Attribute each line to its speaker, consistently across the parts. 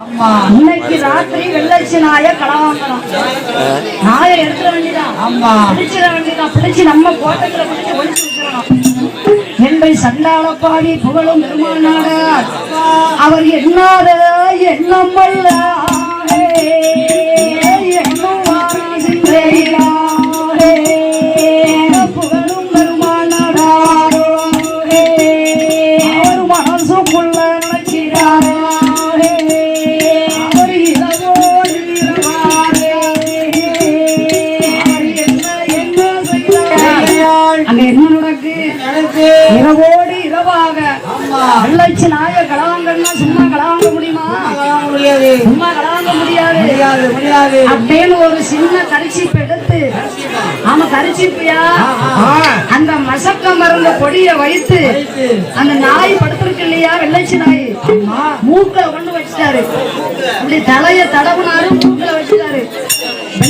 Speaker 1: இன்னைக்கு ராத்திரி வெள்ளச்சி நாய களவாங்கணும் நாய எடுத்துட வேண்டியதான்
Speaker 2: ஆமா.
Speaker 1: பிடிச்சிட வேண்டியதான் பிடிச்சு நம்ம கோட்டத்துல பிடிச்சு ஒழிச்சு வச்சிடணும் என்னை சண்டாளப்பாடி புகழும் பெருமானார். அவர் எண்ணாத எண்ணம் இரவோடு இரவாக. வெள்ளச்சி நாய கலவாங்கன்னா சும்மா கலவாங்க முடியுமா?
Speaker 2: முடியாது.
Speaker 1: சும்மா கலவாங்க முடியாது.
Speaker 2: முடியாது முடியாது.
Speaker 1: அப்படின்னு ஒரு சின்ன கரிச்சிப்பு எடுத்து ஆமா கரிச்சிப்பியா? அந்த மசக்க மருந்த பொடிய வைத்து அந்த நாய் படுத்திருக்கு இல்லையா வெள்ளச்சி நாய்? மூக்கல கொண்டு வச்சுட்டாரு. இப்படி தலைய தடவுனாரு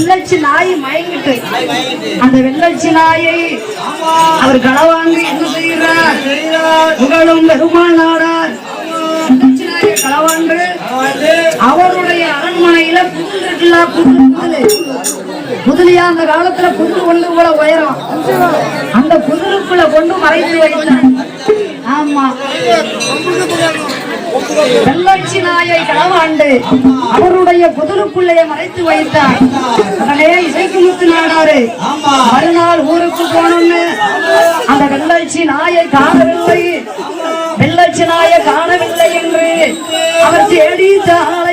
Speaker 1: வெள்ளச்சி நாய் மயங்கிட்டு. அந்த வெள்ளச்சி நாயை அவர் களவாங்கி என்ன செய்கிறார்? புகழும் பெருமாள் நாடார் களவாண்டு அவருடைய அரண்மனையில புதில் இருக்குல்ல புதில் புதில் புதிலியா அந்த காலத்துல புதில் கொண்டு கூட உயரம். அந்த புதிலுக்குள்ள கொண்டு மறைத்து வைத்தார். ஆமா. வெள்ளச்சி நாயை களவாண்டு அவருடைய புதிலுக்குள்ளே மறைத்து வைத்தார். உடனே இசைக்கு முத்து நாடாரு மறுநாள் ஊருக்கு போனோம்னு அந்த வெள்ளச்சி நாயை காணவில்லை. வெள்ளச்சி நாயை காணவில்லை என்று அவர் தேடித்தார்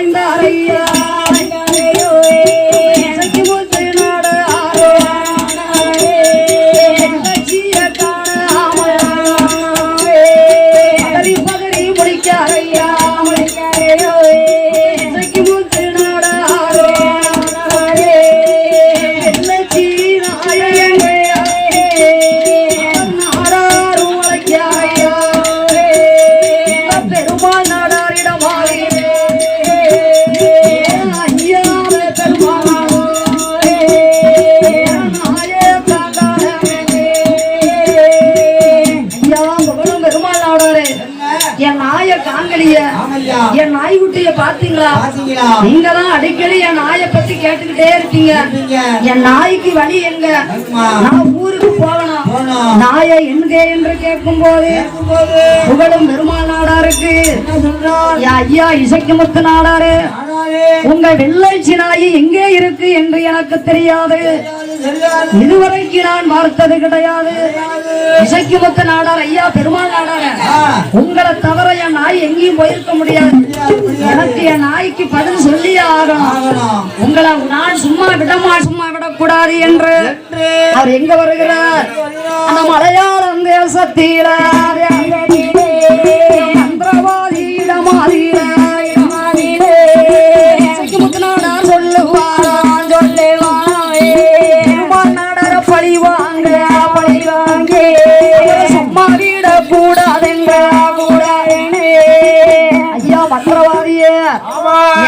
Speaker 2: ஆமையா?
Speaker 1: என் நாய்க்குட்டிய பாத்தீங்களா? நீங்க தான் அடிக்கடி என் நாயை பத்தி கேட்டுக்கிட்டே இருக்கீங்க. என் நாய்க்கு வழி எங்க. நான் ஊருக்கு போகணும். நாயை எங்க என்று கேட்கும் போது புகழும் பெருமாள் நாடாருக்கு. ஐயா இசைக்கு முத்து நாடாரு.
Speaker 2: ஆனாலே
Speaker 1: உங்க வெள்ளைச்சி நாய் எங்கே இருக்கு என்று எனக்கு தெரியாது. இதுவரைக்கும் நான் பார்த்தது கிடையாது. இசைக்கு முத்து நாடார் ஐயா பெருமாள் நாடார. உங்களை தவிர என் நாய் எங்கேயும் போயிருக்க முடியாது. எனக்கு என் நாய்க்கு பதில் சொல்லியே ஆகணும்.
Speaker 2: ஆகணும்.
Speaker 1: உங்களை நான் சும்மா விடமா சும்மா விடக்கூடாது என்று அவர் எங்க வருகிறார்? அந்த மலையாளம் தேசத்தில. விடக்கூடாதென்ற கூடாதேனே. ஐயா மந்திரவாதியே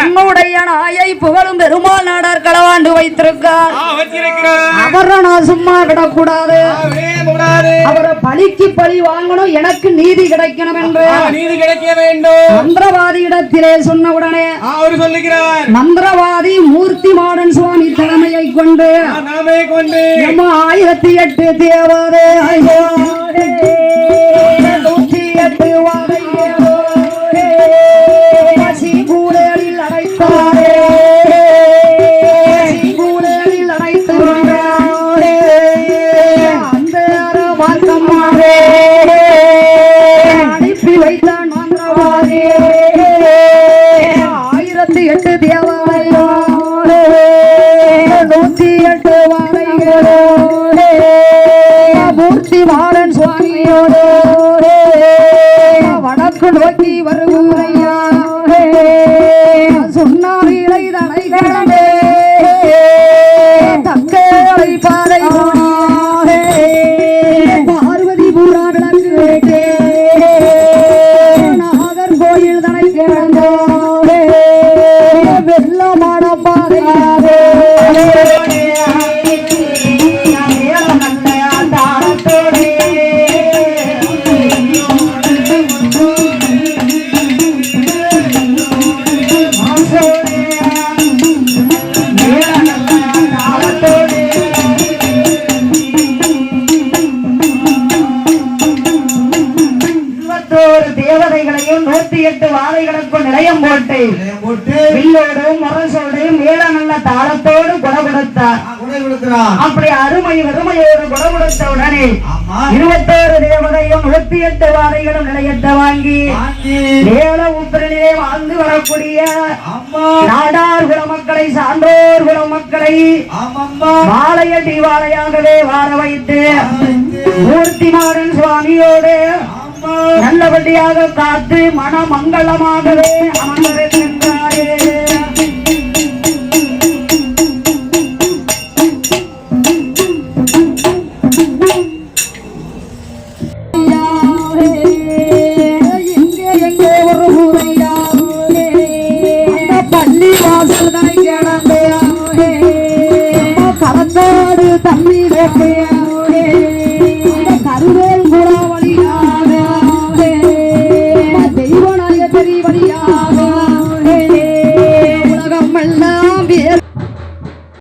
Speaker 1: என்னுடைய நாயை புகழும் பெருமாள் நாடார் களவாண்டு வைத்திருக்கார். அவரை நான் சும்மா விடக்கூடாது.
Speaker 2: கூடாது
Speaker 1: அவரை பழிக்கு பழி வாங்கணும் எனக்கு நீதி கிடைக்கணும் என்று.
Speaker 2: நீதி கிடைக்க வேண்டும்.
Speaker 1: மந்திரவாதி இடத்திலே சொன்ன உடனே
Speaker 2: அவர் சொல்லுகிறார்.
Speaker 1: மந்திரவாதி மூர்த்தி மாடன் சுவாமி தலைமையை கொண்டு
Speaker 2: கொண்டு.
Speaker 1: ஆயிரத்தி எட்டு தேவதே. ஐயோ அனுப்பி வைத்தான் மந்திரவாதி ஆயிரத்தி எட்டு தேவாலயோ நூத்தி எட்டு வாழைகளோடு மூர்த்தி மாறன் சுவாமியோடு வடக்கு நோக்கி வருகுறையா சுண்ணாவிலை தலை கிடந்தே விடயம் போட்டு
Speaker 3: போட்டு
Speaker 1: வில்லோடு முரசோடு மேல நல்ல தாளத்தோடு குட கொடுத்தார். அப்படி அருமை வறுமையோடு குட கொடுத்த உடனே இருபத்தோரு தேவதையும் நூத்தி எட்டு வாரைகளும் நிலையத்த வாங்கி ஏழ உப்பிரிலே வாழ்ந்து வரக்கூடிய நாடார் குல மக்களை சான்றோர் குல மக்களை வாழைய தீவாளையாகவே வார வைத்து மூர்த்திமாறன் சுவாமியோடு நல்லபடியாக காத்து மனமங்களமாகவே அமர்ந்திருக்கின்றாரே எங்கே எங்கே